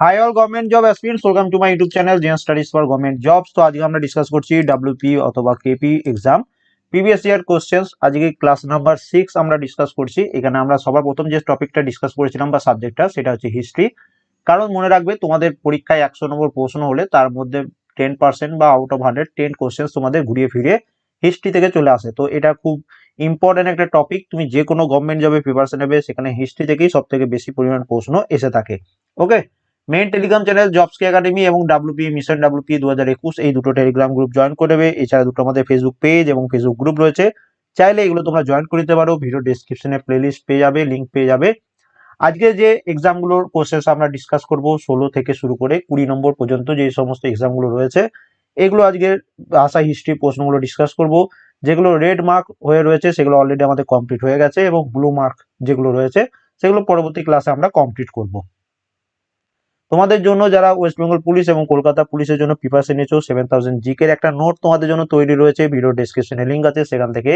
Hi all government job aspirants welcome to my YouTube channel zen studies for government jobs তো আজকে আমরা discuss করছি WP অথবা KP exam previous year questions আজকে class number six আমরা discuss করছি। এখানে আমরা সবার প্রথম যে টপিকটা ডিসকাস করেছিলাম বা সাবজেক্টটা সেটা হচ্ছে হিস্ট্রি কারণ মনে রাখবে, তোমাদের পরীক্ষায় একশো নম্বর প্রশ্ন হলে তার মধ্যে টেন পার্সেন্ট বা out of hundred ten questions তোমাদের ঘুরিয়ে ফিরিয়ে হিস্ট্রি থেকে চলে আসে। তো এটা খুব ইম্পর্টেন্ট একটা টপিক তুমি যে কোনো গভর্নমেন্ট জবে প্রিপারেশন নেবে, সেখানে হিস্ট্রি থেকেই সব থেকে বেশি পরিমাণ প্রশ্ন এসে থাকে। ওকে মেইন টেলিগ্রাম চ্যানেল জবসকি একাডেমি এবং ডাব্লিউপি মিশন ডাব্লিউপি দু হাজার একুশ এই দুটো টেলিগ্রাম গ্রুপ জয়েন করে দেবে এছাড়া দুটো আমাদের ফেসবুক পেজ এবং ফেসবুক গ্রুপ রয়েছে। চাইলে এগুলো তোমরা জয়েন করে দিতে পারো। ভিডিও ডিসক্রিপশনে প্লেলিস্ট পেয়ে যাবে লিঙ্ক পেয়ে যাবে। আজকে যে এক্সামগুলোর কোর্সেস আমরা ডিসকাস করব, ষোলো থেকে শুরু করে কুড়ি নম্বর পর্যন্ত যে সমস্ত এক্সামগুলো রয়েছে, এগুলো আজকে আসা হিস্ট্রি প্রশ্নগুলো ডিসকাস করব। যেগুলো রেড মার্ক হয়ে রয়েছে, সেগুলো অলরেডি আমাদের কমপ্লিট হয়ে গেছে এবং ব্লু মার্ক যেগুলো রয়েছে, সেগুলো পরবর্তী ক্লাসে আমরা কমপ্লিট করব। তোমাদের জন্য যারা ওয়েস্ট বেঙ্গল পুলিশ এবং কলকাতা পুলিশের জন্য প্রিপারেশন নিয়েছো সেভেন থাউজেন্ড জিকের একটা নোট তোমাদের জন্য তৈরি রয়েছে ভিডিও ডিসক্রিপশনে লিঙ্ক আছে, সেখান থেকে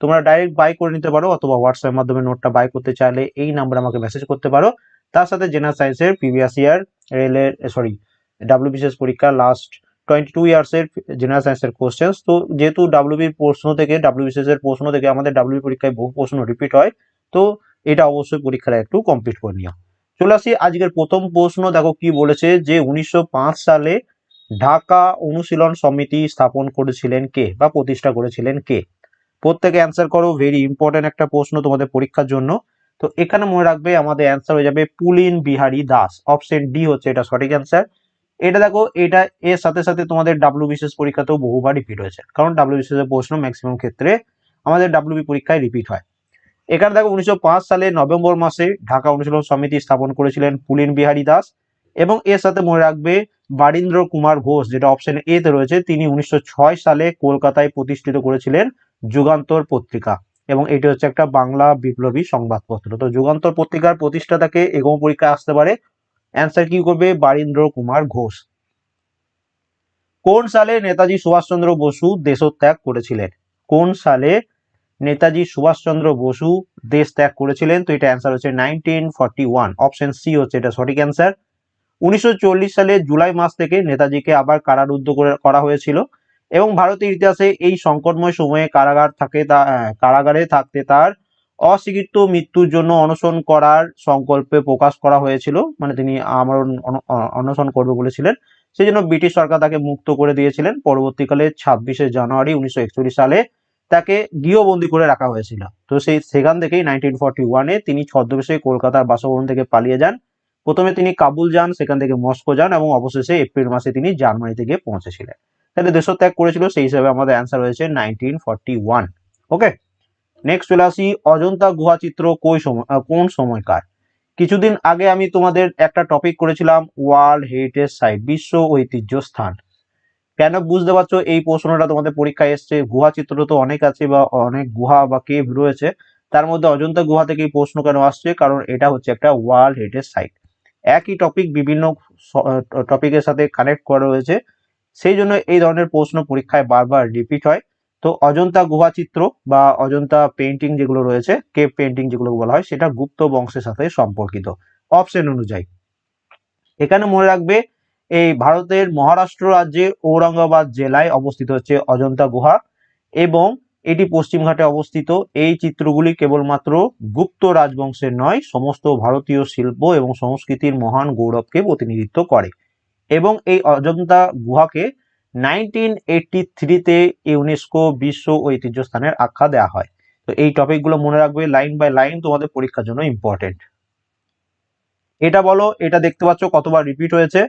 তোমরা ডাইরেক্ট বাই করে নিতে পারো অথবা হোয়াটসঅ্যাপ মাধ্যমে নোটটা বাই করতে চাইলে এই নাম্বারে আমাকে মেসেজ করতে পারো। তার সাথে জেনারেল সায়েন্সের প্রিভিয়াস ইয়ার রেলের সরি ডাব্লিউবিসিএস পরীক্ষা লাস্ট টোয়েন্টি টু ইয়ার্সের জেনারেল সায়েন্সের কোশ্চেন্স তো যেহেতু ডাব্লিউবি প্রশ্ন থেকে ডাব্লিউবিসিএস এর প্রশ্ন থেকে আমাদের ডাব্লিউবি পরীক্ষায় বহু প্রশ্ন রিপিট হয়, তো এটা অবশ্যই পরীক্ষাটা একটু কমপ্লিট করে নিও। চলে আসি আজকের প্রথম প্রশ্ন। দেখো কি বলেছে যে উনিশশো পাঁচ সালে ঢাকা অনুশীলন সমিতি স্থাপন করেছিলেন কে বা প্রতিষ্ঠা করেছিলেন কে? প্রত্যেকে অ্যান্সার করো ভেরি ইম্পর্টেন্ট একটা প্রশ্ন তোমাদের পরীক্ষার জন্য। তো এখানে মনে রাখবে আমাদের অ্যান্সার হয়ে যাবে পুলিন বিহারী দাস। অপশন ডি হচ্ছে এটা সঠিক অ্যান্সার এটা দেখো, এটা এর সাথে সাথে তোমাদের ডাব্লিউ বিশেষ পরীক্ষাতেও বহুবার রিপিট হয়েছে। কারণ ডাব্লিউ বিশেষ প্রশ্ন ম্যাক্সিমাম ক্ষেত্রে আমাদের ডাব্লিউবি পরীক্ষায় রিপিট হয়। এখানে দেখো উনিশশো পাঁচ সালে নভেম্বর মাসে ঢাকা অনুশীলন সমিতি স্থাপন করেছিলেন পুলিন বিহারী দাস এবং এর সাথে মনে রাখবে বারীন্দ্র কুমার ঘোষ, যেটা অপশন এ তে রয়েছে, তিনি উনিশশো ছয় সালে কলকাতায় প্রতিষ্ঠিত করেছিলেন যুগান্তর পত্রিকা এবং এটি হচ্ছে একটা বাংলা বিপ্লবী সংবাদপত্র। তো যুগান্তর পত্রিকার প্রতিষ্ঠাতাকে এগম পরীক্ষায় আসতে পারে। অ্যান্সার কি করবে? বারীন্দ্র কুমার ঘোষ। কোন সালে নেতাজি সুভাষচন্দ্র বসু দেশত্যাগ করেছিলেন? কোন সালে নেতাজি সুভাষচন্দ্র বসু দেশ ত্যাগ করেছিলেন, তো এটা অ্যান্সার হচ্ছে নাইনটিন ওয়ান অপশন সি হচ্ছে এটা সঠিক অ্যান্সার উনিশশো চল্লিশ সালে জুলাই মাস থেকে নেতাজিকে আবার কারারুদ্ধ করে- হয়েছিল এবং ভারতের ইতিহাসে এই সংকটময় সময়ে কারাগার থাকে তা কারাগারে থাকতে তার অস্বীকৃত মৃত্যুর জন্য অনশন করার সংকল্পে প্রকাশ করা হয়েছিল মানে তিনি আমরণ অন- অনশন করবে বলেছিলেন। সেই জন্য ব্রিটিশ সরকার তাকে মুক্ত করে দিয়েছিলেন। পরবর্তীকালে ছাব্বিশে জানুয়ারি উনিশশো একচল্লিশ সালে তাকে গৃহবন্দী করে রাখা হয়েছিল। তো সেই সেখান থেকেই নাইনটিন ফর্টি ওয়ানে তিনি ছদ্মবেশে কলকাতার বাসভবন থেকে পালিয়ে যান। প্রথমে তিনি কাবুল যান, সেখান থেকে মস্কো যান এবং অবশেষে এপ্রিল মাসে তিনি জার্মানিতে গিয়ে পৌঁছেছিলেন। তাহলে দেশত্যাগ করেছিল, সেই হিসাবে আমাদের অ্যান্সার হয়েছে nineteen forty one okay next চলে আসি, অজন্তা গুহা চিত্র কই সময় কোন সময়কার? কিছুদিন আগে আমি তোমাদের একটা টপিক করেছিলাম ওয়ার্ল্ড হেরিটেজ সাইট বিশ্ব ঐতিহ্য স্থান। কেন বুঝতে পারছ? এই প্রশ্নটা তোমাদের পরীক্ষায় এসছে। গুহা চিত্র তো অনেক আছে বা অনেক গুহা বা কেভ রয়েছে। তার মধ্যে অজন্তা গুহা থেকে এই প্রশ্ন কেন আসছে? কারণ এটা হচ্ছে একটা ওয়ার্ল্ড হেরিটেজ সাইট। একই টপিক বিভিন্ন টপিকের সাথে কানেক্ট করা রয়েছে। সেই জন্য এই ধরনের প্রশ্ন পরীক্ষায় বারবার রিপিট হয়। তো অজন্তা গুহা চিত্র বা অজন্তা পেন্টিং যেগুলো রয়েছে কেভ পেন্টিং যেগুলো বলা হয়, সেটা গুপ্ত বংশের সাথে সম্পর্কিত। অপশন অনুযায়ী। এখানে মনে রাখবে এই ভারতের মহারাষ্ট্র রাজ্যে ঔরঙ্গাবাদ জেলায় অবস্থিত হচ্ছে অজন্তা গুহা এবং এটি পশ্চিমঘাটে অবস্থিত। এই চিত্রগুলি কেবলমাত্র গুপ্ত রাজবংশের নয়, সমস্ত ভারতীয় শিল্প এবং সংস্কৃতির মহান গৌরবকে প্রতিনিধিত্ব করে এবং এই অজন্তা গুহাকে নাইনটিন এইটটি থ্রিতে ইউনেস্কো বিশ্ব ঐতিহ্য স্থানের আখ্যা দেওয়া হয়। তো এই টপিকগুলো মনে রাখবে, লাইন বাই লাইন তোমাদের পরীক্ষার জন্য ইম্পর্টেন্ট এটা বলো, এটা দেখতে পাচ্ছ কতবার রিপিট হয়েছে।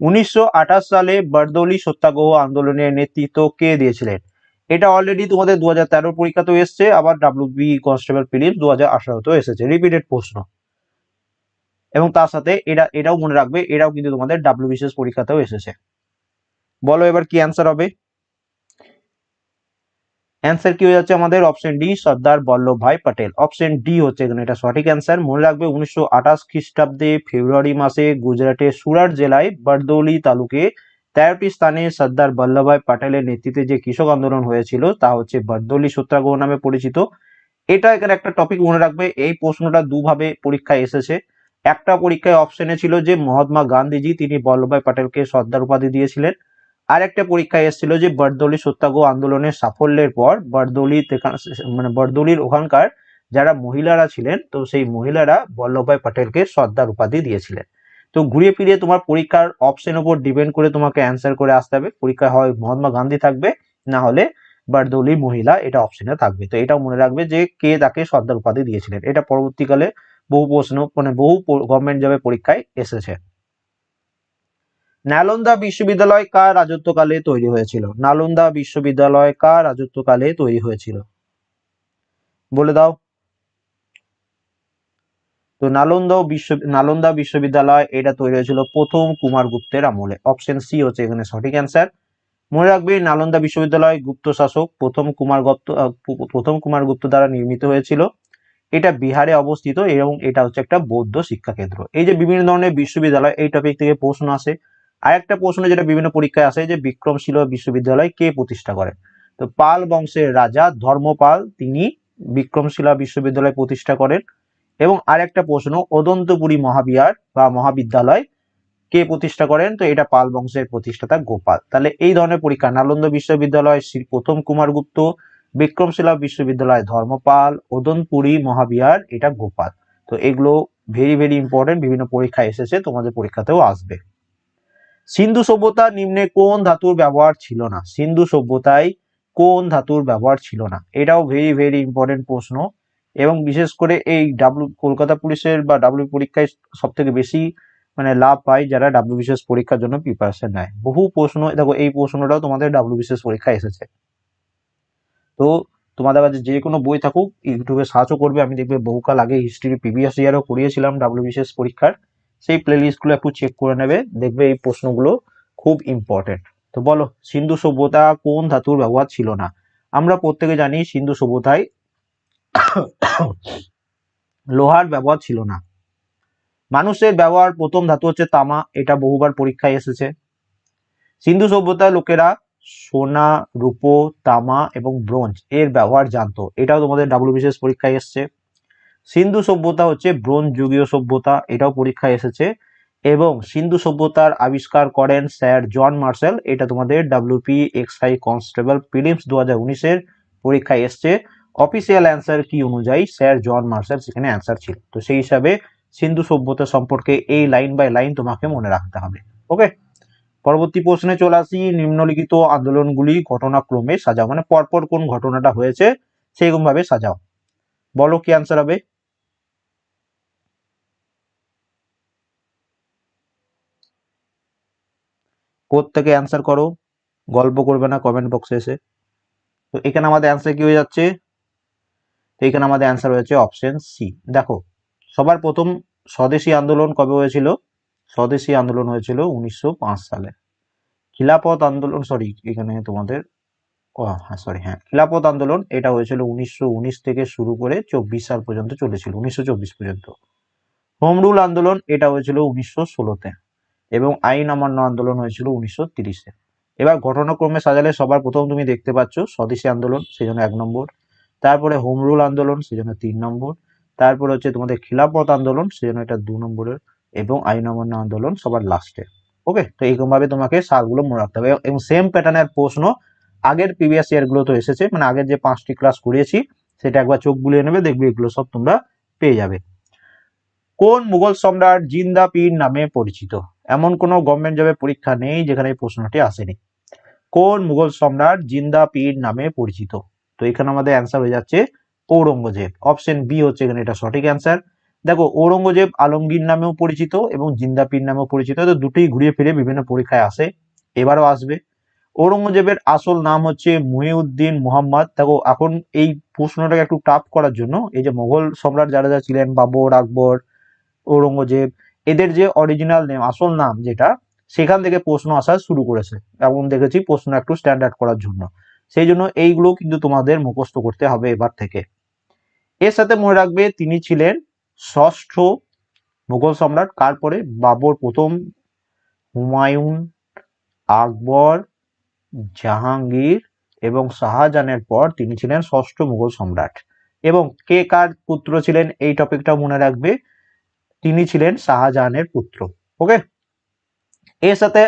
উনিশশো আঠাশ সালে বারদৌলি সত্যাগ্রহ আন্দোলনের নেতৃত্ব কে দিয়েছিলেন? এটা অলরেডি তোমাদের দু হাজার তেরোর পরীক্ষাতেও এসছে, আবার ডাব্লিউ বি কনস্টেবল ফিলিপস দু হাজার আঠারোতেও এসেছে। রিপিটেড প্রশ্ন। এবং তার সাথে এটা এটাও মনে রাখবে এটাও কিন্তু তোমাদের ডাব্লিউ বিশেষ পরীক্ষাতেও এসেছে। বলো এবার কি অ্যান্সার হবে? অ্যান্সার কি হয়ে যাচ্ছে আমাদের? Option D Sardar Vallabhbhai Patel option D হচ্ছে এখানে এটা সঠিক অ্যান্সার মনে রাখবে উনিশশো আঠাশ খ্রিস্টাব্দে ফেব্রুয়ারি মাসে গুজরাটের সুরাট জেলায় বরদৌলি তালুকে তেরোটি স্থানে সর্দার বল্লভভাই পটেলের নেতৃত্বে যে কৃষক আন্দোলন হয়েছিল, তা হচ্ছে বরদৌলি সত্যাগ্রহ নামে পরিচিত। এটা এখানে একটা টপিক মনে রাখবে। এই প্রশ্নটা দুভাবে পরীক্ষায় এসেছে। একটা পরীক্ষায় অপশনে ছিল যে মহাত্মা গান্ধীজি, তিনি বল্লভভাই প্যাটেলকে সর্দার উপাধি দিয়েছিলেন। আর একটা পরীক্ষায় এসেছিল যে বরদলি সত্যাগ্রহ আন্দোলনের সাফল্যের পর বরদলি মানে বরদলির ওখানকার যারা মহিলারা ছিলেন, তো সেই মহিলারা বল্লভভাই প্যাটেলকে সর্দার উপাধি দিয়েছিলেন। তো ঘুরিয়ে ফিরিয়ে তোমার পরীক্ষার অপশন উপর ডিপেন্ড করে তোমাকে অ্যান্সার করে আসতে হবে। পরীক্ষা হয় মহাত্মা গান্ধী থাকবে, না হলে বারদৌলি মহিলা এটা অপশনে থাকবে। তো এটাও মনে রাখবে যে কে তাকে সর্দার উপাধি দিয়েছিলেন। এটা পরবর্তীকালে বহু প্রশ্ন মানে বহু গভর্নমেন্ট জবে পরীক্ষায় এসেছে। নালন্দা বিশ্ববিদ্যালয় কার রাজত্বকালে তৈরি হয়েছিল? নালন্দা বিশ্ববিদ্যালয় কার রাজত্বকালে তৈরি হয়েছিল? বলে দাও। তো নালন্দা বিশ্ব নালন্দা বিশ্ববিদ্যালয় এটা তৈরি হয়েছিল প্রথম কুমারগুপ্তের আমলে। অপশন সি হচ্ছে এখানে সঠিক অ্যান্সার মনে রাখবে নালন্দা বিশ্ববিদ্যালয় গুপ্ত শাসক প্রথম কুমারগুপ্ত আহ, পু- প্রথম কুমারগুপ্ত দ্বারা নির্মিত হয়েছিল। এটা বিহারে অবস্থিত এবং এটা হচ্ছে একটা বৌদ্ধ শিক্ষা কেন্দ্র এই যে বিভিন্ন ধরনের বিশ্ববিদ্যালয় এই টপিক থেকে প্রশ্ন আসে। আরেকটা প্রশ্ন যেটা বিভিন্ন পরীক্ষায় আসে যে বিক্রমশীল বিশ্ববিদ্যালয় কে প্রতিষ্ঠা করেন তো পাল বংশের রাজা ধর্মপাল, তিনি বিক্রমশিলা বিশ্ববিদ্যালয় প্রতিষ্ঠা করেন। এবং আরেকটা প্রশ্ন, অদন্তপুরী মহাবিহার বা মহাবিদ্যালয় কে প্রতিষ্ঠা করেন? তো এটা পাল বংশের প্রতিষ্ঠাতা গোপাল। তাহলে এই ধরনের পরীক্ষা, নালন্দ বিশ্ববিদ্যালয় শ্রী প্রথম কুমারগুপ্ত বিক্রমশিলা বিশ্ববিদ্যালয় ধর্মপাল ওদনপুরী মহাবিহার, এটা গোপাল। তো এগুলো ভেরি ভেরি ইম্পর্টেন্ট বিভিন্ন পরীক্ষায় এসেছে, তোমাদের পরীক্ষাতেও আসবে। সিন্ধু সভ্যতা নিম্নে কোন ধাতুর ব্যবহার ছিল না? সিন্ধু সভ্যতায় কোন ধাতুর ব্যবহার ছিল না? এটাও ভেরি ভেরি ইম্পর্টেন্ট প্রশ্ন। এবং বিশেষ করে এই ডাব্লিউ কলকাতা পুলিশের বা ডাব্লিউ পরীক্ষায় সব থেকে বেশি মানে লাভ পায় যারা ডাব্লিউ বিশেষ পরীক্ষার জন্য প্রিপারেশন নেয়। বহু প্রশ্ন, দেখো এই প্রশ্নটাও তোমাদের ডাব্লিউ বিশেষ পরীক্ষায় এসেছে। তো তোমাদের কাছে যে কোনো বই থাকুক, ইউটিউবে সার্চও করবে। আমি দেখবে বহুকাল আগে হিস্ট্রি প্রিভিয়াস ইয়ারও করিয়েছিলাম ডাব্লিউ বিশেষ পরীক্ষার। সেই প্লে লিস্টগুলো একটু চেক করে নেবে, দেখবে এই প্রশ্নগুলো খুব ইম্পর্টেন্ট তো বলো, সিন্ধু সভ্যতা কোন ধাতুর ব্যবহার ছিল না? আমরা প্রত্যেকে জানি সিন্ধু সভ্যতায় লোহার ব্যবহার ছিল না। মানুষের ব্যবহার প্রথম ধাতু হচ্ছে তামা, এটা বহুবার পরীক্ষায় এসেছে। সিন্ধু সভ্যতার লোকেরা সোনা, রূপো, তামা এবং ব্রোঞ্জ এর ব্যবহার জানতো। এটাও তোমাদের ডাব্লিউ বিশেষ পরীক্ষায় এসেছে। সিন্ধু সভ্যতা হচ্ছে ব্রোঞ্জ যুগীয় সভ্যতা, এটাও পরীক্ষায় এসেছে। এবং সিন্ধু সভ্যতার আবিষ্কার করেন স্যার জন মার্শাল এটা তোমাদের ডাব্লিউপি এক্সআই কনস্টেবল প্রিলিমস দু হাজার উনিশের পরীক্ষায় এসছে। অফিসিয়াল অ্যান্সার কি অনুযায়ী স্যার জন মার্শাল সেখানে অ্যান্সার ছিল। তো সেই হিসাবে সিন্ধু সভ্যতা সম্পর্কে এই লাইন বাই লাইন তোমাকে মনে রাখতে হবে। ওকে? পরবর্তী প্রশ্নে চলে আসি, নিম্নলিখিত আন্দোলনগুলি ঘটনাক্রমে সাজাও মানে পরপর কোন ঘটনাটা হয়েছে সেইরকম ভাবে সাজাও। বলো কি অ্যান্সার হবে? থেকে অ্যান্সার করো? গল্প করবে না কমেন্ট বক্সে এসে। তো এখানে আমাদের অ্যান্সার কি হয়ে যাচ্ছে? তো এখানে আমাদের অ্যান্সার হয়েছে অপশন সি দেখো, সবার প্রথম স্বদেশী আন্দোলন কবে হয়েছিল? স্বদেশী আন্দোলন হয়েছিল উনিশশো পাঁচ সালে। খিলাপথ আন্দোলন সরি এখানে তোমাদের, ও হ্যাঁ সরি হ্যাঁ খিলাপথ আন্দোলন এটা হয়েছিল উনিশশো উনিশ থেকে শুরু করে চব্বিশ সাল পর্যন্ত চলেছিল, উনিশশো চব্বিশ পর্যন্ত। হোম রুল আন্দোলন এটা হয়েছিল উনিশশো ষোলোতে। এবং আইন অমান্য আন্দোলন হয়েছিল উনিশশো তিরিশে। এবার ঘটনাক্রমে সাজালে সবার প্রথম তুমি দেখতে পাচ্ছ স্বদেশী আন্দোলন সেই জন্য এক নম্বর। তারপরে হোম রুল আন্দোলন সেই জন্য তিন নম্বর। তারপরে হচ্ছে তোমাদের খিলাফত আন্দোলন সেই জন্য এটা দু নম্বরের। এবং আইন অমান্য আন্দোলন সবার লাস্টে ওকে? তো এইরকম ভাবে তোমাকে সালগুলো মনে রাখতে হবে। এবং সেম প্যাটার্নের প্রশ্ন, আগের প্রিভিয়াস ইয়ারগুলো তো এসেছে মানে আগের যে পাঁচটি ক্লাস করিয়েছি, সেটা একবার চোখ বুলিয়ে নেবে, দেখবে এগুলো সব তোমরা পেয়ে যাবে। কোন মুঘল সম্রাট জিন্দা পীর নামে পরিচিত? এমন কোনো গভর্নমেন্ট জবের পরীক্ষা নেই যেখানে এই প্রশ্নটি আসেনি। কোন মুঘল সম্রাট জিন্দা পীর নামে পরিচিত? তো এখানে আমাদের অ্যান্সার হয়ে যাচ্ছে ঔরঙ্গজেব। অপশন বি হচ্ছে এখানে এটা সঠিক অ্যান্সার দেখো, ঔরঙ্গজেব আলমগীর নামেও পরিচিত এবং জিন্দা পীর নামেও পরিচিত, তো দুটোই ঘুরিয়ে ফিরে বিভিন্ন পরীক্ষায় আসে। এবারও আসবে। ঔরঙ্গজেবের আসল নাম হচ্ছে মুহিউদ্দিন মুহাম্মদ। দেখো, এখন এই প্রশ্নটাকে একটু টাফ করার জন্য এই যে মোগল সম্রাট যারা যারা ছিলেন, বাবর, আকবর, ঔরঙ্গজেব এদের যে অরিজিনাল নেম আসল নাম যেটা, সেখান থেকে প্রশ্ন আসা শুরু করেছে। এমন দেখেছি প্রশ্ন একটু স্ট্যান্ডার্ড করার জন্য। সেই জন্য এইগুলো কিন্তু তোমাদের মুখস্থ করতে হবে এবার থেকে। এর সাথে মনে রাখবে, তিনি ছিলেন ষষ্ঠ মুঘল সম্রাট, তারপরে বাবর প্রথম হুমায়ুন, আকবর, জাহাঙ্গীর এবং শাহজাহানের পর তিনি ছিলেন ষষ্ঠ মুঘল সম্রাট। এবং কে কার পুত্র ছিলেন, এই টপিকটা মনে রাখবে। তিনি ছিলেন শাহজাহানের পুত্র। ওকে এর সাথে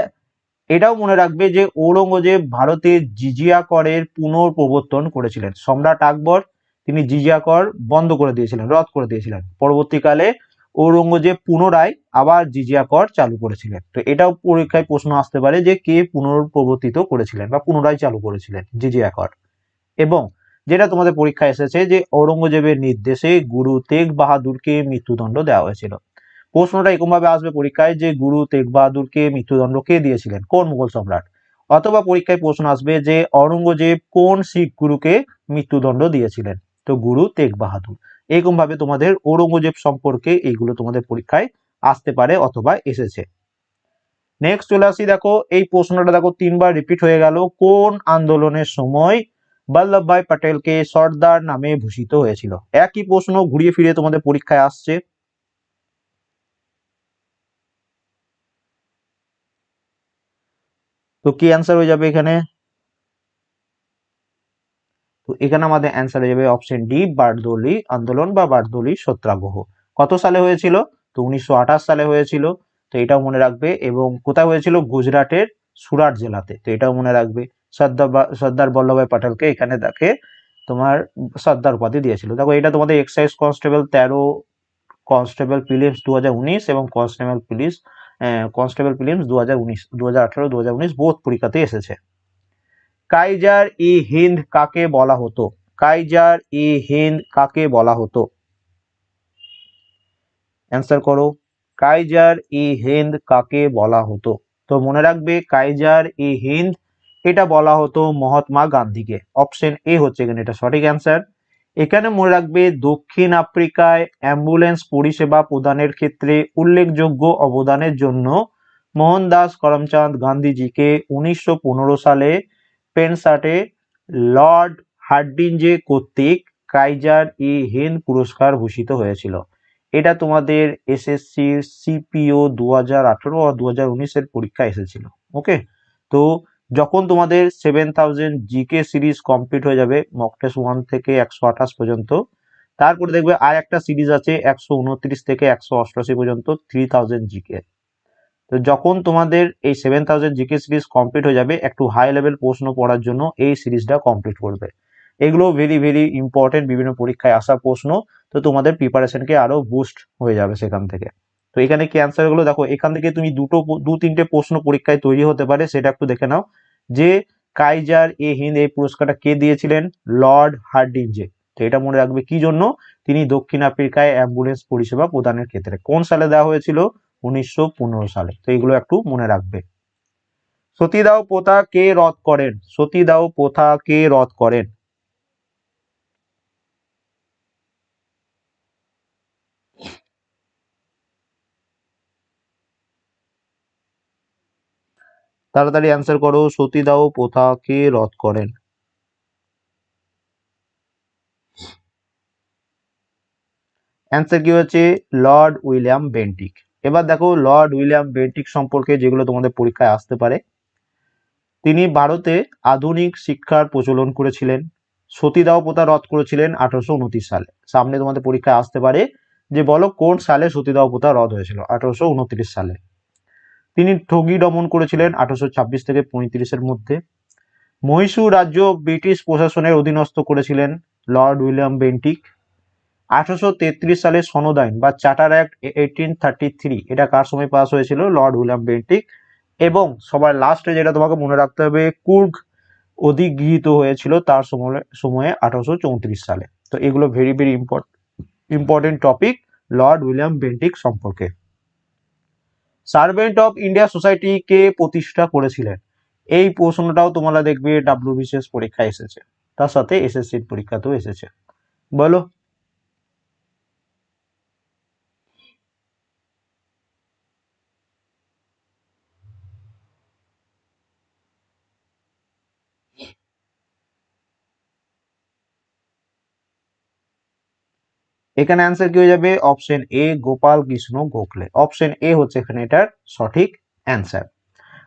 এটাও মনে রাখবে যে ঔরঙ্গজেব ভারতে জিজিয়া করের পুনঃপ্রবর্তন করেছিলেন। সম্রাট আকবর তিনি জিজিয়া কর বন্ধ করে দিয়েছিলেন, রদ করে দিয়েছিলেন। পরবর্তীকালে ঔরঙ্গজেব পুনরায় আবার জিজিয়া কর চালু করেছিলেন। তো এটাও পরীক্ষায় প্রশ্ন আসতে পারে যে কে পুনঃপ্রবর্তিত করেছিলেন বা পুনরায় চালু করেছিলেন জিজিয়া কর এবং যেটা তোমাদের পরীক্ষায় এসেছে যে ঔরঙ্গজেবের নির্দেশে গুরু তেগ বাহাদুরকে মৃত্যুদণ্ড দেওয়া হয়েছিল। প্রশ্নটা এরকম ভাবে আসবে পরীক্ষায় যে গুরু তেগ বাহাদুরকে মৃত্যুদণ্ড কে দিয়েছিলেন? কোন মুঘল সম্রাট? অথবা পরীক্ষায় প্রশ্ন আসবে যে ঔরঙ্গজেব কোন শিখ গুরুকে মৃত্যুদণ্ড দিয়েছিলেন? তো গুরু তেগ বাহাদুর। এরকম ভাবে তোমাদের ঔরঙ্গজেব সম্পর্কে এইগুলো তোমাদের পরীক্ষায় আসতে পারে অথবা এসেছে। নেক্সট চলে আসি দেখো, এই প্রশ্নটা দেখো তিনবার রিপিট হয়ে গেল। কোন আন্দোলনের সময় বল্লভভাই প্যাটেলকে সর্দার নামে ভূষিত হয়েছিল। একই প্রশ্ন ঘুরিয়ে ফিরে তোমাদের পরীক্ষায় আসছে। তো কি অ্যান্সার হয়ে যাবে এখানে? তো এখানে আমাদের অ্যান্সার হয়ে যাবে অপশন ডি বারদৌলি আন্দোলন বা বারদৌলি সত্যাগ্রহ। কত সালে হয়েছিল? তো উনিশশো আঠাশ সালে হয়েছিল। তো এটাও মনে রাখবে এবং কোথায় হয়েছিল? গুজরাটের সুরাট জেলাতে। তো এটাও মনে রাখবে। সর্দার সর্দার বল্লভভাই প্যাটেলকে এখানে দেখে তোমার সর্দার উপাধি দিয়েছিল। দেখো, এটা তোমাদের এক্সাইজ কনস্টেবল তেরো কনস্টেবল প্রিলিমস দু এবং কনস্টেবল পুলিশ কনস্টেবল প্রিলিমস দু হাজার উনিশ দু হাজার আঠারো দু হাজার উনিশ বোধ পরীক্ষাতে এসেছে। কাইজার ই হিন্দ কাকে বলা হতো? কাইজার ই হিন্দ কাকে বলা হতো? অ্যান্সার করো। কাইজার ই হিন্দ কাকে বলা হতো? তো মনে রাখবে, কাইজার ই হিন্দ এটা বলা হতো মহাত্মা গান্ধীকে। অপশন এ হচ্ছে এখানে এটা সঠিক অ্যান্সার এখানে মনে রাখবে দক্ষিণ আফ্রিকায় অ্যাম্বুলেন্স পরিষেবা প্রদানের ক্ষেত্রে উল্লেখযোগ্য অবদানের জন্য মোহনদাস করমচাঁদ গান্ধীজিকে উনিশশো পনেরো সালে পেনসাটে লর্ড হার্ডিঞ্জে কর্তৃক কাইজার ই হিন্দ পুরস্কার ভূষিত হয়েছিল। এটা তোমাদের এসএসসি সিপিও দু হাজার আঠারো ও দু হাজার উনিশের পরীক্ষা এসেছিল। ওকে তো যখন তোমাদের seven thousand GK series complete হয়ে যাবে মক টেস্ট ওয়ান থেকে একশো আঠাশ পর্যন্ত, তারপরে দেখবে আর একটা সিরিজ আছে একশো উনত্রিশ থেকে একশো অষ্টআশি পর্যন্ত থ্রি থাউজেন্ড জিকে তো যখন তোমাদের এই seven thousand GK series complete হয়ে যাবে, একটু হাই লেভেল প্রশ্ন পড়ার জন্য এই সিরিজটা কমপ্লিট করবে। এগুলো ভেরি ভেরি ইম্পর্টেন্ট বিভিন্ন পরীক্ষায় আসা প্রশ্ন, তো তোমাদের প্রিপারেশনকে আরও বুস্ট হয়ে যাবে সেখান থেকে। তো এখানে কি অ্যান্সারগুলো? দেখো, এখান থেকে তুমি দুটো দু তিনটে প্রশ্ন পরীক্ষায় তৈরি হতে পারে, সেটা একটু দেখে নাও। যে কাইজার এ হিন্দ এই পুরস্কারটা কে দিয়েছিলেন? লর্ড হার্ডিঞ্জে তো এটা মনে রাখবে কি জন্য? তিনি দক্ষিণ আফ্রিকায় অ্যাম্বুলেন্স পরিষেবা প্রদানের ক্ষেত্রে। কোন সালে দেওয়া হয়েছিল? উনিশশো পনেরো সালে। তো এগুলো একটু মনে রাখবে। সতীদাহ প্রথা কে রদ করেন? সতীদাহ প্রথা কে রদ করেন? তাড়াতাড়ি অ্যান্সার করো। সতীদাহ প্রথা কে রদ করেন। অ্যান্সার কি হচ্ছে লর্ড উইলিয়াম বেন্টিক এবার দেখো লর্ড উইলিয়াম বেন্টিক সম্পর্কে যেগুলো তোমাদের পরীক্ষায় আসতে পারে। তিনি ভারতে আধুনিক শিক্ষার প্রচলন করেছিলেন। সতীদাহ প্রথা রদ করেছিলেন আঠারোশো উনত্রিশ সালে। সামনে তোমাদের পরীক্ষায় আসতে পারে যে, বলো কোন সালে সতীদাহ প্রথা রদ হয়েছিল? আঠারোশো উনত্রিশ সালে। তিনি ঠগি দমন করেছিলেন আঠারোশো ছাব্বিশ থেকে পঁয়ত্রিশের মধ্যে। মহীশূর রাজ্য ব্রিটিশ প্রশাসনের অধীনস্থ করেছিলেন লর্ড উইলিয়াম বেন্টিক। আঠারোশো তেত্রিশ সালে সনদ আইন বা charter act eighteen thirty three এটা কার সময় পাস হয়েছিল? Lord William Bentinck. এবং সবার লাস্টে যেটা তোমাকে মনে রাখতে হবে, কুর্গ অধিগৃহীত হয়েছিল তার সময় সময়ে আঠারোশো চৌত্রিশ সালে। তো এগুলো very very important topic Lord William Bentinck সম্পর্কে। সার্ভেন্ট অফ ইন্ডিয়া সোসাইটি কে প্রতিষ্ঠা করেছিলেন? এই প্রশ্নটাও তোমরা দেখবে ডাব্লিউ বিশেষ পরীক্ষা এসেছে। তার সাথে এসএসসির পরীক্ষাতেও এসেছে। বলো। এখানে অ্যান্সার কি হয়ে যাবে? Option A Gopal Krishna Gokhale. Option A হচ্ছে এখানে এটার সঠিক অ্যান্সার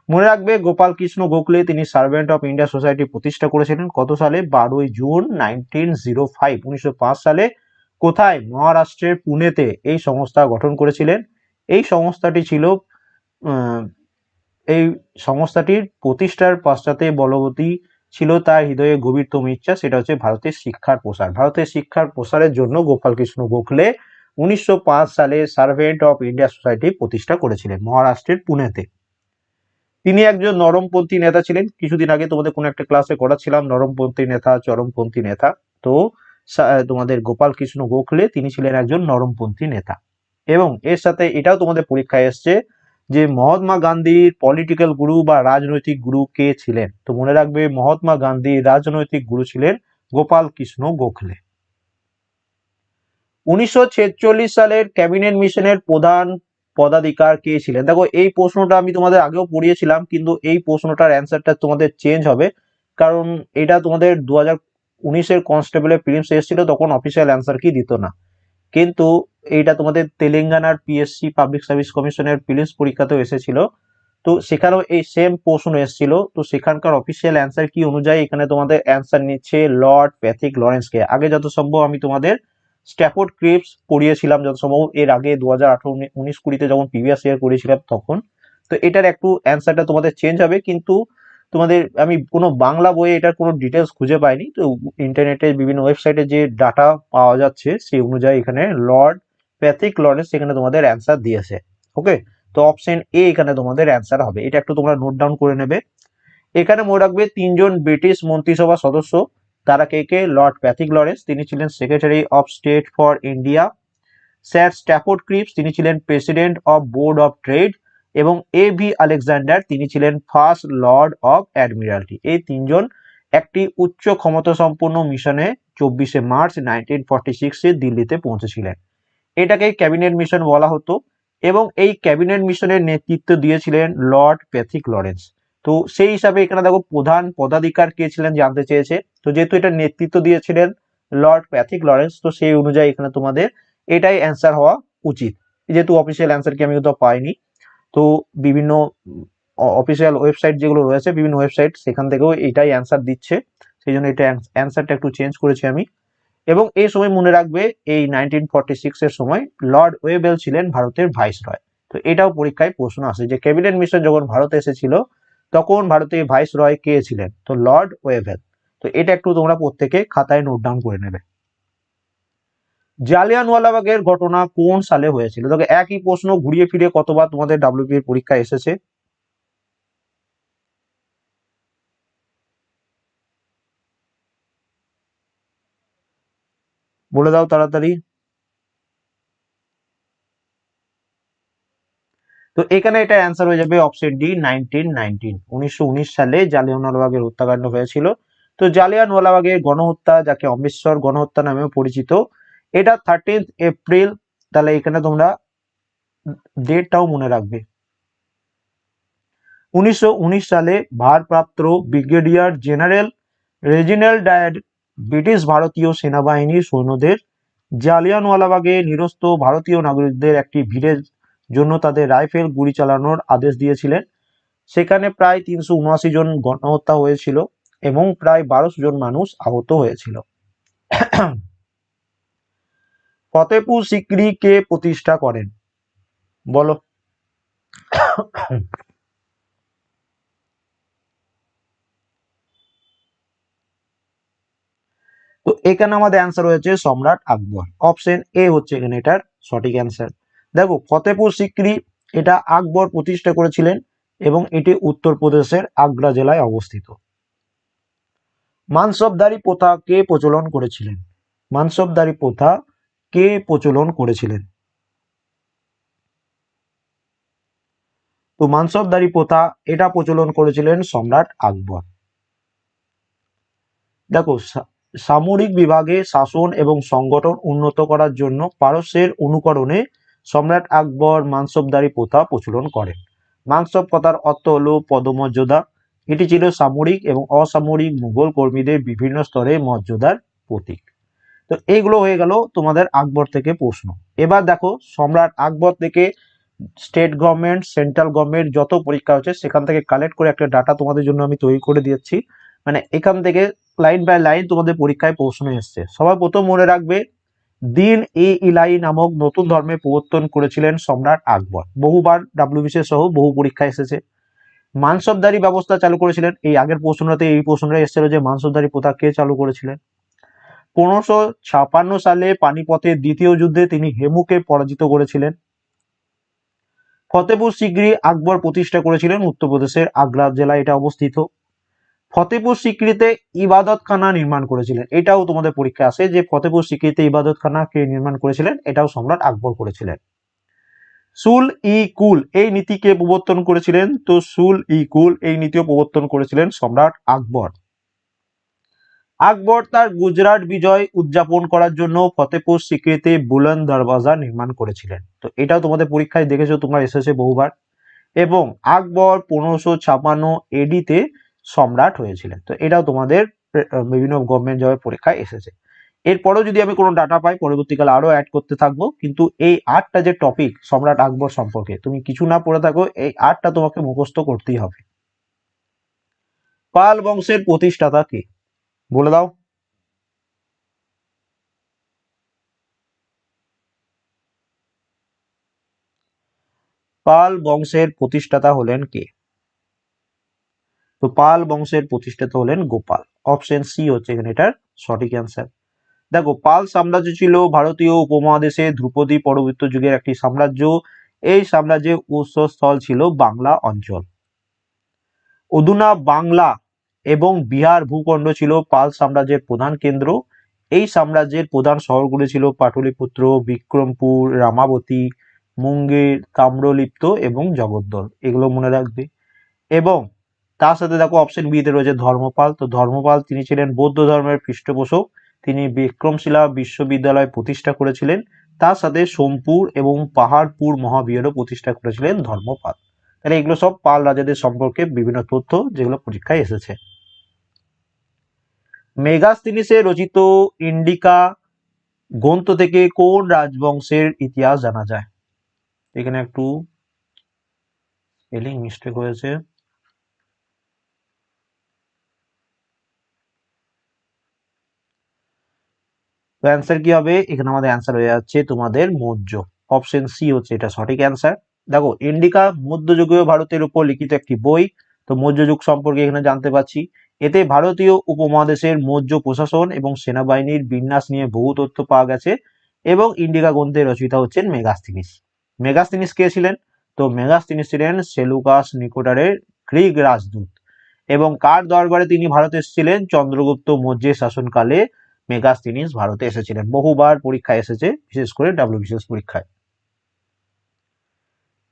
মনে রাখবে, গোপাল কৃষ্ণ গোখলে তিনি সার্ভেন্ট অফ ইন্ডিয়া সোসাইটি প্রতিষ্ঠা করেছিলেন কত সালে? বারোই জুন নাইনটিন জিরো ফাইভ উনিশশো পাঁচ সালে। কোথায়? মহারাষ্ট্রের পুনেতে এই সংস্থা গঠন করেছিলেন। এই সংস্থাটি ছিল এই সংস্থাটির প্রতিষ্ঠার পশ্চাতে বলবতী ছিল তার হৃদয়ে গভীরতম ইচ্ছা, সেটা হচ্ছে ভারতের শিক্ষার প্রসার। ভারতের শিক্ষার প্রসারের জন্য গোপাল কৃষ্ণ গোখলে উনিশশো পাঁচ সালে সার্ভেন্ট অফ ইন্ডিয়া সোসাইটি প্রতিষ্ঠা করেছিলেন মহারাষ্ট্রের পুনেতে। তিনি একজন নরমপন্থী নেতা ছিলেন। কিছুদিন আগে তোমাদের কোনো একটা ক্লাসে করাচ্ছিলাম, নরমপন্থী নেতা, চরমপন্থী নেতা। তো তোমাদের গোপাল কৃষ্ণ গোখলে তিনি ছিলেন একজন নরমপন্থী নেতা। এবং এর সাথে এটাও তোমাদের পরীক্ষায় এসছে যে মহাত্মা গান্ধীর পলিটিক্যাল গুরু বা রাজনৈতিক গুরু কে ছিলেন? তো মনে রাখবে, মহাত্মা গান্ধীর রাজনৈতিক গুরু ছিলেন গোপাল কৃষ্ণ গোখলে। উনিশশো ছেচল্লিশ সালের ক্যাবিনেট মিশনের প্রধান পদাধিকার কে ছিলেন? দেখো, এই প্রশ্নটা আমি তোমাদের আগেও পড়িয়েছিলাম, কিন্তু এই প্রশ্নটার অ্যান্সারটা তোমাদের চেঞ্জ হবে, কারণ এটা তোমাদের দু হাজার উনিশের কনস্টেবলের প্রিলিমস এসেছিল, তখন অফিসিয়াল অ্যান্সার কি দিত না। কিন্তু এইটা তোমাদের তেলেঙ্গানার পিএসসি পাবলিক সার্ভিস কমিশনের প্রিলিমস পরীক্ষাতেও এসেছিল। তো সেখানেও এই সেম প্রশ্ন এসেছিল। তো সেখানকার অফিসিয়াল অ্যান্সার কি অনুযায়ী এখানে তোমাদের অ্যান্সার নিচ্ছে লর্ড প্যাথিক লরেন্সকে আগে যত সম্ভব আমি তোমাদের স্ট্যাফোর্ড ক্রিপস পড়িয়েছিলাম যত সম্ভব। এর আগে দু হাজার আঠারো উনিশ কুড়িতে যখন প্রিভিয়াস ইয়ার করেছিলাম তখন। তো এটার একটু অ্যান্সারটা তোমাদের চেঞ্জ হবে। কিন্তু তোমাদের আমি কোনো বাংলা বইয়ে এটার কোনো ডিটেলস খুঁজে পাইনি। তো ইন্টারনেটে বিভিন্ন ওয়েবসাইটে যে ডাটা পাওয়া যাচ্ছে সেই অনুযায়ী এখানে লর্ড প্যাথিক লরেন্স সেখানে তোমাদের অ্যান্সার দিয়েছে ওকে তো অপশন এ এখানে তোমাদের অ্যান্সার হবে। এটা একটু তোমরা নোট ডাউন করে নেবে। এখানে মনে রাখবে তিনজন ব্রিটিশ মন্ত্রিসভা সদস্য, তারা কে কে? লর্ড প্যাথিক লরেন্স তিনি ছিলেন secretary of state for India sir Stafford Cripps তিনি ছিলেন president of board of trade এবং এ ভি আলেকজান্ডার তিনি ছিলেন ফার্স্ট লর্ড অফ অ্যাডমিরালটি এই তিনজন একটি উচ্চ ক্ষমতা সম্পন্ন মিশনে চব্বিশে মার্চ নাইনটিন ফর্টি সিক্সে দিল্লিতে পৌঁছেছিলেন। এটাকে ক্যাবিনেট মিশন বলা হতো এবং এই ক্যাবিনেট মিশনের নেতৃত্ব দিয়েছিলেন লর্ড প্যাথিক লরেন্স। তো সেই হিসাবে এখানে দেখো প্রধান পদাধিকার কে ছিলেন জানতে চেয়েছে। তো যেহেতু এটা নেতৃত্ব দিয়েছিলেন লর্ড প্যাথিক লরেন্স, তো সেই অনুযায়ী এখানে তোমাদের এটাই অ্যান্সার হওয়া উচিত। যেহেতু অফিসিয়াল অ্যান্সার কি আমি কোথাও পাইনি। তো বিভিন্ন অফিসিয়াল ওয়েবসাইট যেগুলো রয়েছে, বিভিন্ন ওয়েবসাইট সেখান থেকেও এটাই অ্যান্সার দিচ্ছে। সেই জন্য এটা অ্যান্সারটা একটু চেঞ্জ করেছি আমি। এবং এই সময় মনে রাখবে এই নাইনটিন ফর্টি এর সময় লর্ড ওয়েবেল ছিলেন ভারতের ভাইস রয় তো এটাও পরীক্ষায় প্রশ্ন আসে যে, ক্যাবিনেট মিশন যখন ভারতে এসেছিল, তখন ভারতের ভাইস রয় কে ছিলেন? তো লর্ড ওয়েভেল তো এটা একটু তোমরা প্রত্যেকে খাতায় নোট ডাউন করে নেবে। জালিয়ানওয়ালাবাগের ঘটনা কোন সালে হয়েছিল? দেখো একই প্রশ্ন ঘুরিয়ে ফিরে কতবার তোমাদের ডাব্লিউপি এর পরীক্ষা এসেছে। বলে দাও তাড়াতাড়ি। তো এখানে এটা অ্যান্সার হয়ে যাবে অপশন ডি সালে জালিয়ানওয়ালাবাগের হত্যাকাণ্ড হয়েছিল। তো জালিয়ানওয়ালাবাগের গণহত্যা, যাকে অমৃতসর গণহত্যা নামেও পরিচিত, এটা থার্টিন্থ এপ্রিল তাহলে এখানে তোমরা ডেটটাও মনে রাখবে। উনিশশো উনিশ সালে ভারপ্রাপ্ত brigadier general Reginald Dyer British ভারতীয় সেনাবাহিনীর সৈন্যদের জালিয়ানওয়ালাবাগে নিরস্ত ভারতীয় নাগরিকদের একটি ভিড়ের জন্য তাদের রাইফেল গুলি চালানোর আদেশ দিয়েছিলেন। সেখানে প্রায় তিনশো উনআশি জন গণহত্যা হয়েছিল এবং প্রায় বারোশো জন মানুষ আহত হয়েছিল। ফতেপুর সিকরি কে প্রতিষ্ঠা করেন। বলো। তো এখানে আমাদের অ্যান্সার হয়েছে সম্রাট আকবর। অপশন এ হচ্ছে এখানে এটার সঠিক অ্যান্সার দেখো ফতেপুর সিকরি এটা আকবর প্রতিষ্ঠা করেছিলেন এবং এটি উত্তরপ্রদেশের আগ্রা জেলায় অবস্থিত। মানসবদারি প্রথা কে প্রচলন করেছিলেন? মানসবদারি প্রথা কে প্রচলন করেছিলেন? তো মানসবদারি প্রথা এটা প্রচলন করেছিলেন সম্রাট আকবর। দেখো সামরিক বিভাগে শাসন এবং সংগঠন উন্নত করার জন্য পারস্যের অনুকরণে সম্রাট আকবর মানসবদারি প্রথা প্রচলন করেন। মানসব কথার অর্থ হলো পদমর্যাদা। এটি ছিল সামরিক এবং অসামরিক মুঘল কর্মীদের বিভিন্ন স্তরে মর্যাদার প্রতীক। তো এইগুলো হয়ে গেল তোমাদের আকবর থেকে প্রশ্ন। এবার দেখো সম্রাট আকবর থেকে স্টেট গভর্নমেন্ট, সেন্ট্রাল গভর্নমেন্ট যত পরীক্ষা হচ্ছে সেখান থেকে কালেক্ট করে একটা ডাটা তোমাদের জন্য আমি তৈরি করে দিচ্ছি মানে এখান থেকে লাইন বাই লাইন তোমাদের পরীক্ষায় প্রশ্ন এসছে। সবার প্রথম মনে রাখবে, দিন এ ইলাই নামক নতুন ধর্মে প্রবর্তন করেছিলেন সম্রাট আকবর। বহুবার ডাব্লিউবিসিএস সহ বহু পরীক্ষা এসেছে। মানসবদারি ব্যবস্থা চালু করেছিলেন। এই আগের প্রশ্নটাতে এই প্রশ্নটা এসেছিল যে মানসবদারি প্রথা কে চালু করেছিলেন? পনেরোশো ছাপান্ন সালে পানিপথের দ্বিতীয় যুদ্ধে তিনি হেমুকে পরাজিত করেছিলেন। ফতেপুর সিকরি আকবর প্রতিষ্ঠা করেছিলেন উত্তরপ্রদেশের আগ্রা জেলায়। এটা অবস্থিত। ফতেপুর সিকরিতে ইবাদতখানা নির্মাণ করেছিলেন। এটাও তোমাদের পরীক্ষা আসে যে ফতেপুর সিকরিতে ইবাদতখানা কে নির্মাণ করেছিলেন, এটাও সম্রাট আকবর করেছিলেন। সুল ই কুল, এই নীতিকে প্রবর্তন করেছিলেন? তো সুল ই কুল, এই নীতিও প্রবর্তন করেছিলেন সম্রাট আকবর। আকবর তার গুজরাট বিজয় উদযাপন করার জন্য ফতেপুর সিকরিতে বুলন্দ দরওয়াজা নির্মাণ করেছিলেন। তো এটাও তোমাদের পরীক্ষায় দেখেছ তোমরা, এসেছে বহুবার। এবং আকবর পনেরোশো ছাপান্ন এডিতে সম্রাট হয়েছিলেন। তো এটাও তোমাদের বিভিন্ন গভর্নমেন্ট জবের পরীক্ষায় এসেছে। এরপরেও যদি আমি কোনো ডাটা পাই, পরবর্তীকালে আরও অ্যাড করতে থাকব। কিন্তু এই আটটা যে টপিক সম্রাট আকবর সম্পর্কে, তুমি কিছু না পড়ে থাকো, এই আটটা তোমাকে মুখস্থ করতেই হবে। পাল বংশের প্রতিষ্ঠাতা কে? বলে দাও। পাল বংশের প্রতিষ্ঠাতা হলেন কে? তো পাল বংশের প্রতিষ্ঠাতা হলেন গোপাল। অপশন সি হচ্ছে এখানে এটার সঠিক অ্যান্সার দেখো, পাল সাম্রাজ্য ছিল ভারতীয় উপমহাদেশে ধ্রুপদী পরবর্তী যুগের একটি সাম্রাজ্য। এই সাম্রাজ্যের উৎসস্থল ছিল বাংলা অঞ্চল। অধুনা বাংলা এবং বিহার ভূখণ্ড ছিল পাল সাম্রাজ্যের প্রধান কেন্দ্র। এই সাম্রাজ্যের প্রধান শহরগুলি ছিল পাটলিপুত্র, বিক্রমপুর, রামাবতী, মুঙ্গের তাম্রলিপ্ত এবং জগদ্দল। এগুলো মনে রাখবে। এবং তার সাথে দেখো অপশন বিতে রয়েছে ধর্মপাল। তো ধর্মপাল, তিনি ছিলেন বৌদ্ধ ধর্মের পৃষ্ঠপোষক। তিনি বিক্রমশিলা বিশ্ববিদ্যালয় প্রতিষ্ঠা করেছিলেন। তার সাথে সোমপুর এবং পাহাড়পুর মহাবিহারও প্রতিষ্ঠা করেছিলেন ধর্মপাল। তাহলে এগুলো সব পাল রাজাদের সম্পর্কে বিভিন্ন তথ্য যেগুলো পরীক্ষায় এসেছে। মেগাস্তিনিসে রচিত ইন্ডিকা গ্রন্থ থেকে কোন রাজবংশের ইতিহাস জানা যায়? এখানে একটু স্পেলিং মিস্টেক হয়েছে। তো অ্যান্সার কি হবে? এখানে আমাদের অ্যান্সার হয়ে যাচ্ছে তোমাদের মৌর্য। অপশন সি হচ্ছে এটা সঠিক অ্যান্সার দেখো, ইন্ডিকা মধ্যযুগীয় ভারতের উপর লিখিত একটি বই। তো মৌর্য যুগ সম্পর্কে এখানে জানতে পারছি। এতে ভারতীয় উপমহাদেশের মৌর্য প্রশাসন এবং সেনাবাহিনীর বিন্যাস নিয়ে বহু তথ্য পাওয়া গেছে এবং ইন্ডিকা গ্রন্থের রচয়িতা হচ্ছেন মেগাস্তিনিস। মেগাস্তিনিস কে ছিলেন? তো মেগাস্তিনিস ছিলেন সেলুকাস নিকোটারের গ্রিক রাজদূত এবং কার দরবারে তিনি ভারতে এসেছিলেন? চন্দ্রগুপ্ত মৌর্যের শাসনকালে মেগাস্তিনিস ভারতে এসেছিলেন। বহুবার পরীক্ষায় এসেছে, বিশেষ করে ডাব্লিউবিসিএস পরীক্ষায়।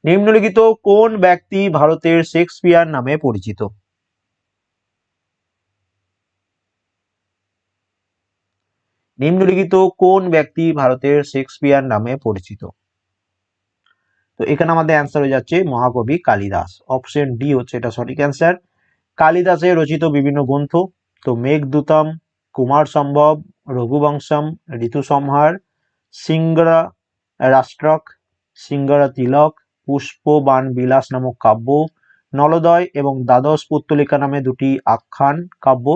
নিম্নলিখিত কোন ব্যক্তি ভারতের শেক্সপিয়ার নামে পরিচিত? নিম্নলিখিত কোন ব্যক্তি ভারতের শেক্সপিয়ার নামে পরিচিত? তো এখানে আমাদের অ্যান্সার হয়ে যাচ্ছে মহাকবি কালিদাস। অপশন ডি হচ্ছে এটা সঠিক অ্যান্সার কালিদাসের রচিত বিভিন্ন গ্রন্থ, তো মেঘদূতম কুমার সম্ভব, রঘুবংশম, ঋতু সংহার সিংহরা রাষ্ট্রক, সিংহরা তিলক, পুষ্প বান বিলাস নামক কাব্য, নলোদয় এবং দ্বাদশ পুত্তলিকা নামে দুটি আখ্যান কাব্য,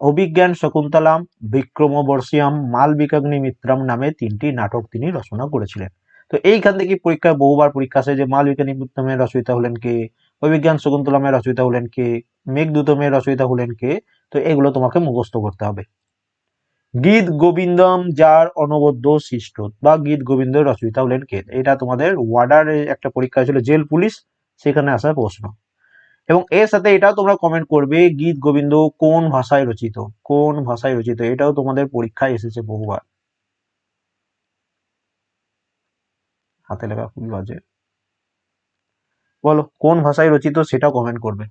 অভিজ্ঞান শকুন্তলাম বিক্রমবর্ষিয়াম মালবিকাগ্নি মিত্রাম নামে তিনটি নাটক তিনি রচনা করেছিলেন। তো এইখান থেকে পরীক্ষায় বহুবার পরীক্ষা আসে যে মালবিকাগ্নি মিত্রামের রচয়িতা হলেন কে, অভিজ্ঞান শকুন্তলামের রচয়িতা হলেন কে, মেঘদূতমের রচয়িতা হলেন কে তো এগুলো তোমাকে মুখস্থ করতে হবে। গীত গোবিন্দম যার অনবদ্য সৃষ্ট বা গীত গোবিন্দের রচয়িতা হলেন কে? এটা তোমাদের ওয়ার্ডার একটা পরীক্ষা ছিল, জেল পুলিশ, সেখানে আসা প্রশ্ন। এবং এর সাথে এটাও তোমরা কমেন্ট করবে, গীত গোবিন্দ কোন ভাষায় রচিত? কোন ভাষায় রচিত? এটাও তোমাদের পরীক্ষায় এসেছে বহুবার। হাতে লেখা খুবই বাজে। বলো, কোন ভাষায় রচিত সেটাও কমেন্ট করবে।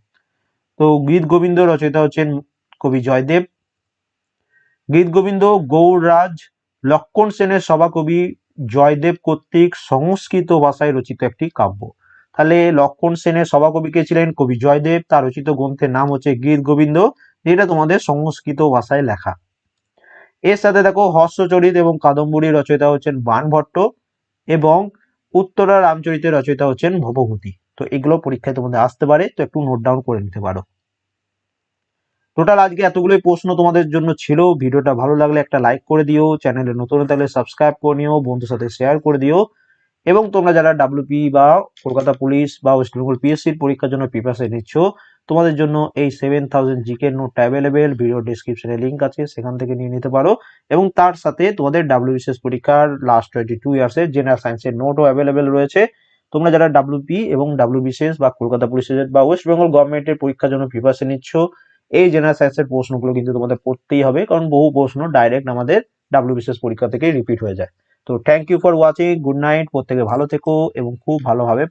তো গীত গোবিন্দ রচয়িতা হচ্ছেন কবি জয়দেব, গীত গোবিন্দ গৌররাজ লক্ষণ সেনের সভাকবি জয়দেব কর্তৃক সংস্কৃত ভাষায় রচিত একটি কাব্য। তাহলে লক্ষণ সেনের সভাকবি কে ছিলেন? কবি জয়দেব। তার রচিত গ্রন্থের নাম হচ্ছে গীত গোবিন্দ। যেটা তোমাদের সংস্কৃত ভাষায় লেখা। এর সাথে দেখো হর্ষচরিত এবং কাদম্বরী রচয়িতা হচ্ছেন বাণভট্ট এবং উত্তরা রামচরিতের রচয়িতা হচ্ছেন ভবভূতি। তো এগুলো পরীক্ষায় তোমাদের আসতে পারে। তো একটু নোট ডাউন করে নিতে পারো। টোটাল আজকে এতগুলোই প্রশ্ন তোমাদের জন্য ছিল। ভিডিওটা ভালো লাগলে একটা লাইক করে দিও, চ্যানেলে নতুন তাহলে সাবস্ক্রাইব করে নিও বন্ধুর সাথে শেয়ার করে দিও। এবং তোমরা যারা ডাব্লিউপি বা কলকাতা পুলিশ বা ওয়েস্ট বেঙ্গল পিএসসির পরীক্ষার জন্য প্রিপারেশন নিচ্ছ, তোমাদের জন্য এই seven thousand GK note available video ডিসক্রিপশনে লিঙ্ক আছে, সেখান থেকে নিয়ে নিতে পারো। এবং তার সাথে তোমাদের ডাব্লিউবিসিএস পরীক্ষার লাস্ট টোয়েন্টি টু ইয়ার্সের জেনারেল সায়েন্সের নোটও অ্যাভেলেবেল রয়েছে। তোমরা যারা ডাব্লিউপি এবং ডাব্লিউবিসিএস বা কলকাতা পুলিশের বা ওয়েস্ট বেঙ্গল গভর্নমেন্টের পরীক্ষার জন্য প্রিপারেশন নিচ্ছ এই জেনারেল সায়েন্সের প্রশ্নগুলো কিন্তু তোমাদের পড়তেই হবে, কারণ বহু প্রশ্ন ডাইরেক্ট আমাদের ডাব্লিউবিসিএস পরীক্ষা থেকে রিপিট হয়ে যায়। তো thank you for watching good night প্রত্যেকে ভালো থেকো এবং খুব ভালোভাবে